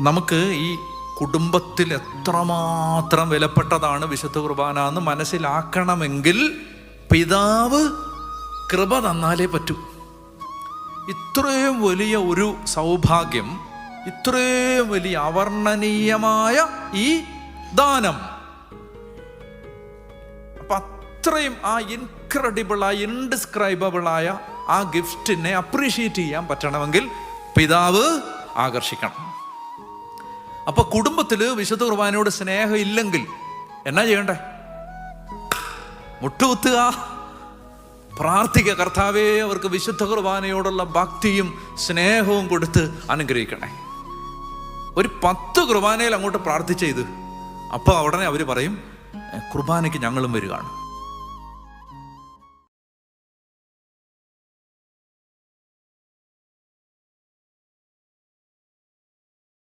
നമുക്ക് ഈ കുടുംബത്തിൽ എത്രമാത്രം വിലപ്പെട്ടതാണ് വിശുദ്ധ കുർബാന എന്ന് മനസ്സിലാക്കണമെങ്കിൽ പിതാവ് കൃപ തന്നാലേ പറ്റൂ. ഇത്രയും വലിയ ഒരു സൗഭാഗ്യം ഇത്രയും വലിയ അവർണനീയമായ ഈ ദാനം. അപ്പൊ അത്രയും ആ ഇൻക്രെഡിബിളായ ഇൻഡിസ്ക്രൈബിളായ ആ ഗിഫ്റ്റിനെ അപ്രീഷിയേറ്റ് ചെയ്യാൻ പറ്റണമെങ്കിൽ പിതാവ് ആകർഷിക്കണം. അപ്പൊ കുടുംബത്തിൽ വിശുദ്ധ കുർബാനയോട് സ്നേഹം ഇല്ലെങ്കിൽ എന്നാ ചെയ്യണ്ടേ? മുട്ടുകുത്തുക. പ്രാർത്ഥിക്കുക കർത്താവേ അവർക്ക് വിശുദ്ധ കുർബാനയോടുള്ള ഭക്തിയും സ്നേഹവും കൊടുത്ത് അനുഗ്രഹിക്കണേ. ഒരു പത്ത് കുർബാനയിൽ അങ്ങോട്ട് പ്രാർത്ഥിച്ച അപ്പോൾ ഉടനെ അവർ പറയും "എ, കുർബാനയ്ക്ക് ഞങ്ങളും വരികയാണ്.